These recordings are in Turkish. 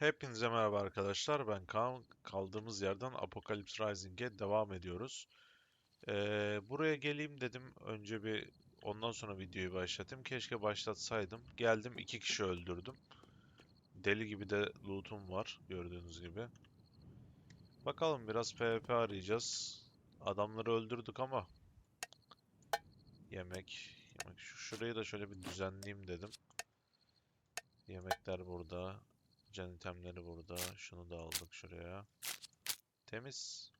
Hepinize merhaba arkadaşlar. Ben Kaan. Kaldığımız yerden Apocalypse Rising'e devam ediyoruz. Ee, buraya geleyim dedim. Önce bir ondan sonra videoyu başlatayım. Keşke başlatsaydım. Geldim iki kişi öldürdüm. Deli gibi de loot'um var gördüğünüz gibi. Bakalım biraz PvP arayacağız. Adamları öldürdük ama yemek, yemek. Şu şurayı da şöyle bir düzenleyeyim dedim. Yemekler burada. Can itemleri burada. Şunu da aldık şuraya. Temiz.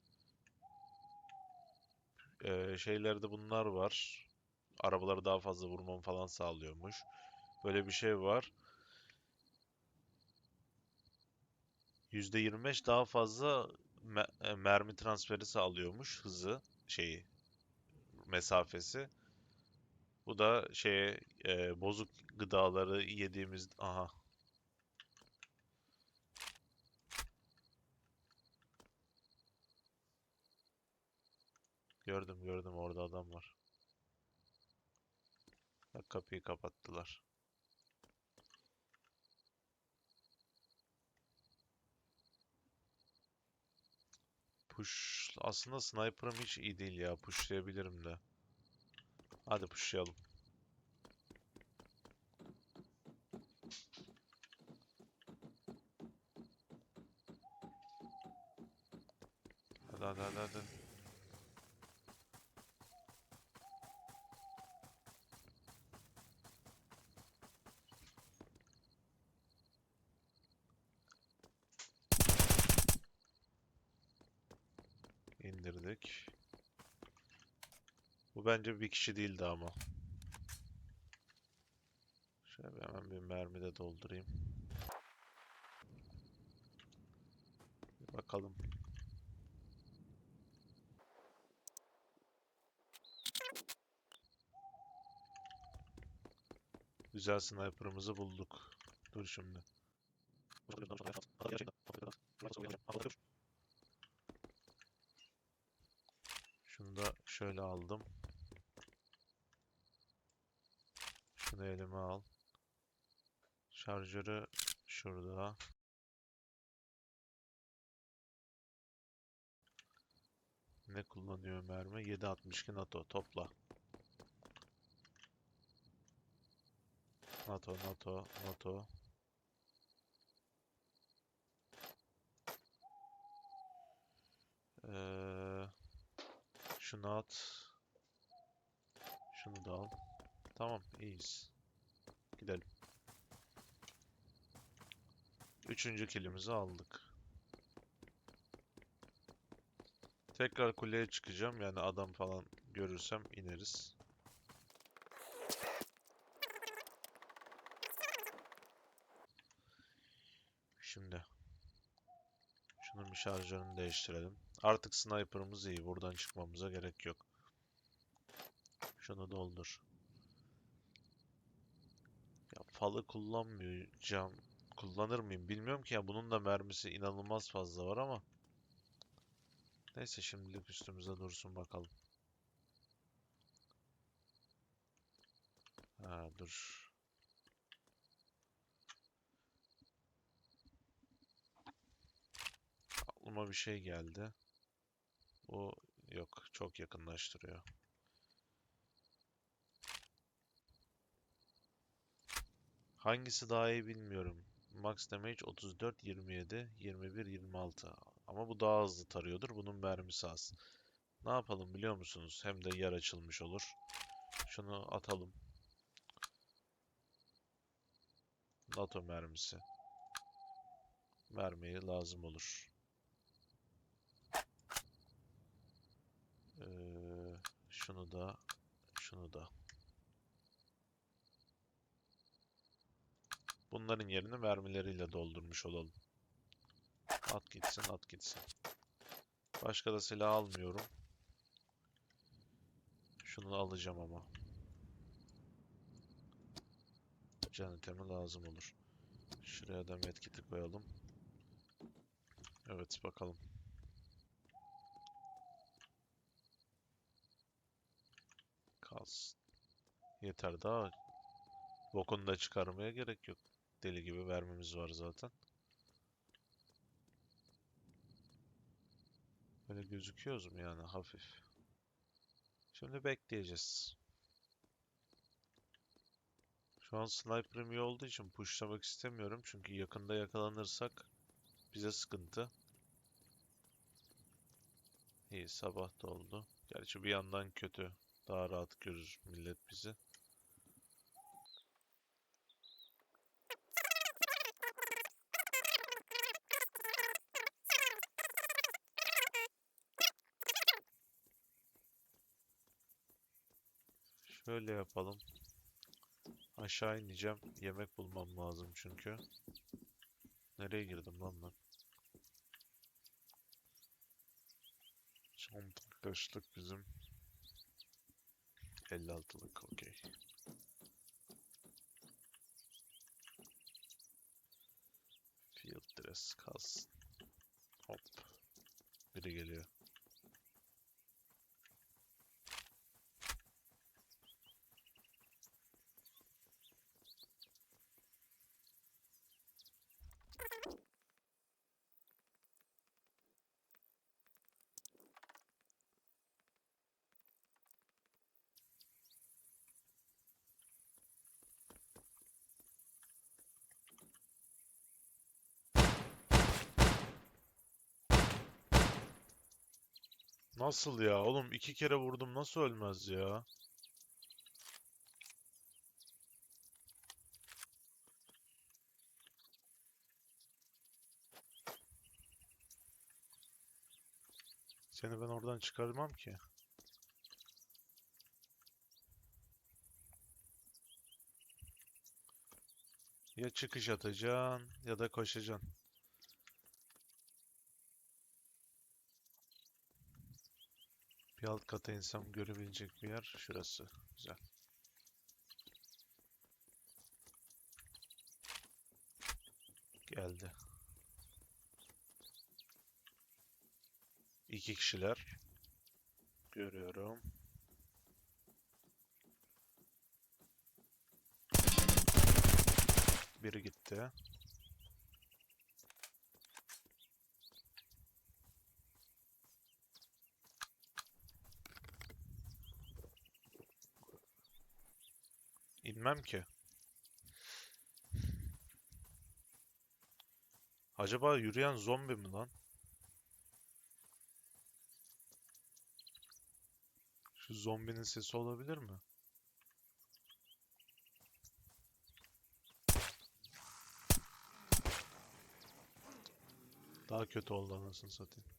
Ee, şeylerde bunlar var. Arabaları daha fazla vurmamı falan sağlıyormuş. Böyle bir şey var. %25 daha fazla e, mermi transferi sağlıyormuş hızı şeyi mesafesi. Bu da şeye e, bozuk gıdaları yediğimiz aha Gördüm gördüm orada adam var. Bak kapıyı kapattılar. Push aslında sniper'ım hiç iyi değil ya. Pushlayabilirim de. Hadi pushlayalım. Hadi hadi hadi hadi. İndirdik. Bu bence bir kişi değildi ama. Şöyle hemen bir mermi de doldurayım. Bir bakalım. Güzel sniper'ımızı bulduk. Dur şimdi. Şunu da şöyle aldım. Şunu elime al. Şarjörü şurada. Ne kullanıyor mermi? 7.62 NATO topla. NATO, NATO, NATO. Ee, şunu at. Şunu da al. Tamam, iyiyiz. Gidelim. Üçüncü kilimizi aldık. Tekrar kuleye çıkacağım. Yani adam falan görürsem ineriz. Şimdi. Şunun bir şarjörünü değiştirelim. Artık sniper'ımız iyi. Buradan çıkmamıza gerek yok. Şunu doldur. Ya falı kullanmayacağım. Kullanır mıyım bilmiyorum ki ya. Bunun da mermisi inanılmaz fazla var ama. Neyse şimdilik üstümüze dursun bakalım. Ha dur. Aklıma bir şey geldi. Bu yok. Çok yakınlaştırıyor. Hangisi daha iyi bilmiyorum. Max damage 34, 27, 21, 26. Ama bu daha hızlı tarıyordur. Bunun mermisi az. Ne yapalım biliyor musunuz? Hem de yer açılmış olur. Şunu atalım. NATO mermisi. Mermiye lazım olur. Ee, şunu da, şunu da. Bunların yerini mermileriyle doldurmuş olalım. At gitsin, at gitsin. Başka da silah almıyorum. Şunu alacağım ama. Can itemi lazım olur. Şuraya da medkit'i koyalım. Evet bakalım. kalsın. Yeter daha. Bokunu da çıkarmaya gerek yok. Deli gibi vermemiz var zaten. Böyle gözüküyoruz mu yani hafif. Şimdi bekleyeceğiz. Şu an sniper'ım iyi olduğu için pushlamak istemiyorum. Çünkü yakında yakalanırsak bize sıkıntı. İyi sabah da oldu. Gerçi bir yandan kötü. Daha rahat görür millet bizi. Şöyle yapalım. Aşağı ineceğim. Yemek bulmam lazım çünkü. Nereye girdim lan ben? Çantak kaçlık bizim. 56'lık okey. Field dress kalsın. Hop. Biri geliyor. Nasıl ya? Oğlum iki kere vurdum nasıl ölmez ya? Seni ben oradan çıkarmam ki. Ya çıkış atacaksın ya da koşacaksın. Bir alt kata insem görebilecek bir yer şurası. Güzel. Geldi. İki kişiler. Görüyorum. Biri gitti. İnmem ki. Acaba yürüyen zombi mi lan? Şu zombinin sesi olabilir mi? Daha kötü oldu anasını satayım.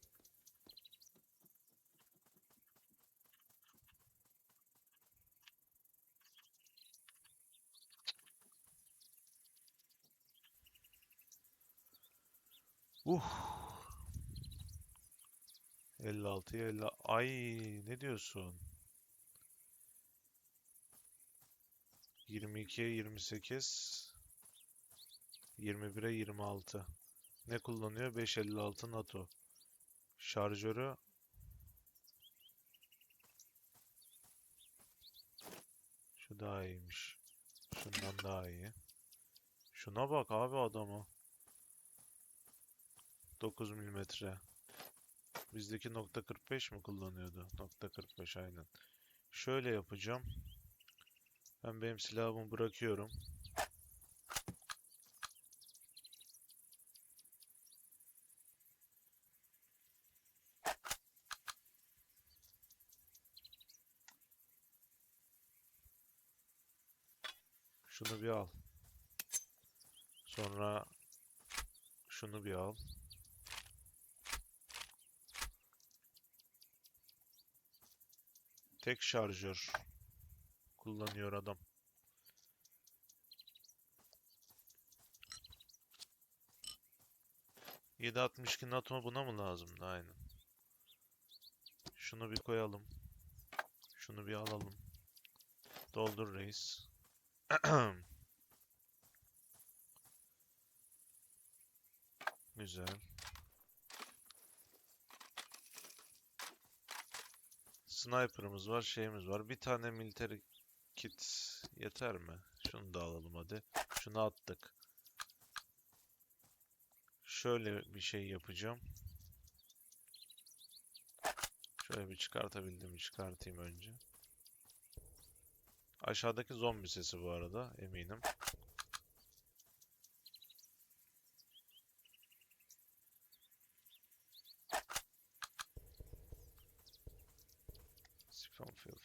Uh. 56'ya 50. Ay ne diyorsun? 22'ye 28. 21'e 26. Ne kullanıyor? 556 NATO. Şarjörü Şu daha iyiymiş. Şundan daha iyi. Şuna bak abi adama. 9 milimetre. Bizdeki nokta 45 mi kullanıyordu? Nokta 45 aynen. Şöyle yapacağım. Ben benim silahımı bırakıyorum. Şunu bir al. Sonra şunu bir al. Tek şarjör kullanıyor adam. Yedi altmış iki NATO buna mı lazımdı? Aynen. Şunu bir koyalım. Şunu bir alalım. Doldur reis. Güzel. Sniper'ımız var, şeyimiz var. Bir tane military kit yeter mi? Şunu da alalım hadi. Şunu attık. Şöyle bir şey yapacağım. Şöyle bir çıkartabildiğimi çıkartayım önce. Aşağıdaki zombi sesi bu arada eminim.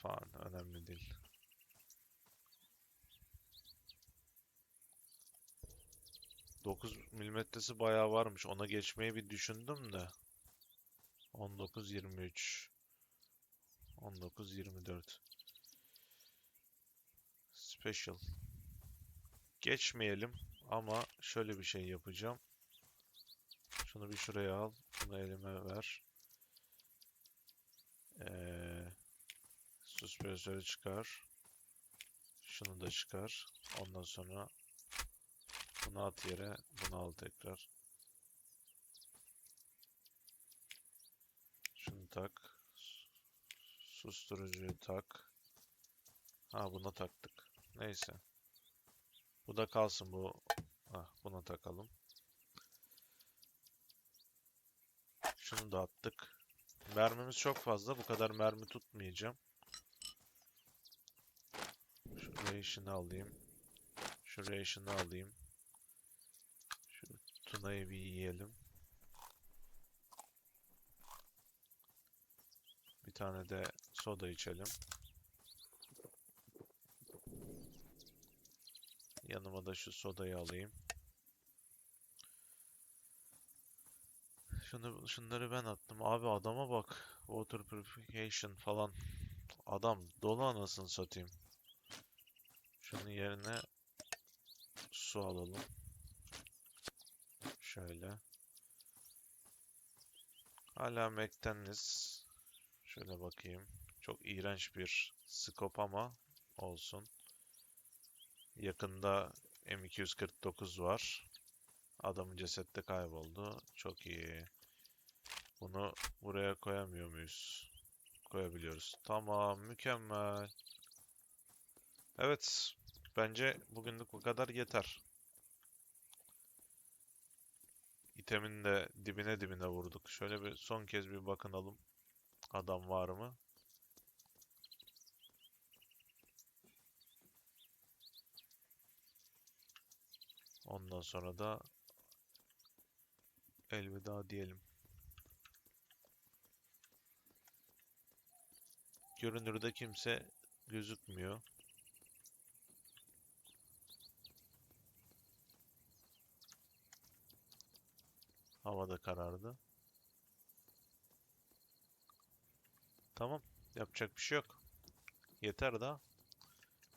Falan önemli değil. Dokuz milimetresi bayağı varmış. Ona geçmeyi bir düşündüm de. 19 23 19 24 Special. Geçmeyelim ama şöyle bir şey yapacağım. Şunu bir şuraya al. Bunu elime ver. Ee, süspansörü çıkar. Şunu da çıkar. Ondan sonra bunu at yere. Bunu al tekrar. Şunu tak. Susturucuyu tak. Ha buna taktık. Neyse. Bu da kalsın bu. Ah buna takalım. Şunu da attık. Mermimiz çok fazla. Bu kadar mermi tutmayacağım. Şu ration'ı alayım. Şu ration'ı alayım. Şu tunayı bir yiyelim. Bir tane de soda içelim. Yanıma da şu sodayı alayım. Şunu, şunları ben attım. Abi adama bak. Water purification falan. Adam dolu anasını satayım. Şunun yerine su alalım. Şöyle. Hala McTennis. Şöyle bakayım. Çok iğrenç bir scope ama olsun. Yakında M249 var. Adamın cesette kayboldu. Çok iyi. Bunu buraya koyamıyor muyuz? Koyabiliyoruz. Tamam, mükemmel. Evet, bence bugünlük bu kadar yeter. İtemin de dibine dibine vurduk. Şöyle bir son kez bir bakınalım. Adam var mı? Ondan sonra da elveda diyelim. Görünürde kimse gözükmüyor. Hava da karardı. Tamam. Yapacak bir şey yok. Yeter daha.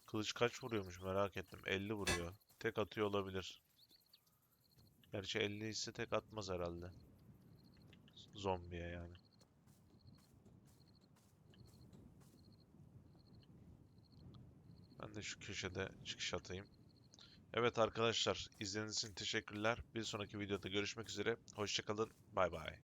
Kılıç kaç vuruyormuş merak ettim. 50 vuruyor. Tek atıyor olabilir. Gerçi 50 ise tek atmaz herhalde. Zombiye yani. Ben de şu köşede çıkış atayım. Evet arkadaşlar, izlediğiniz için teşekkürler. Bir sonraki videoda görüşmek üzere. Hoşçakalın. Bay bay.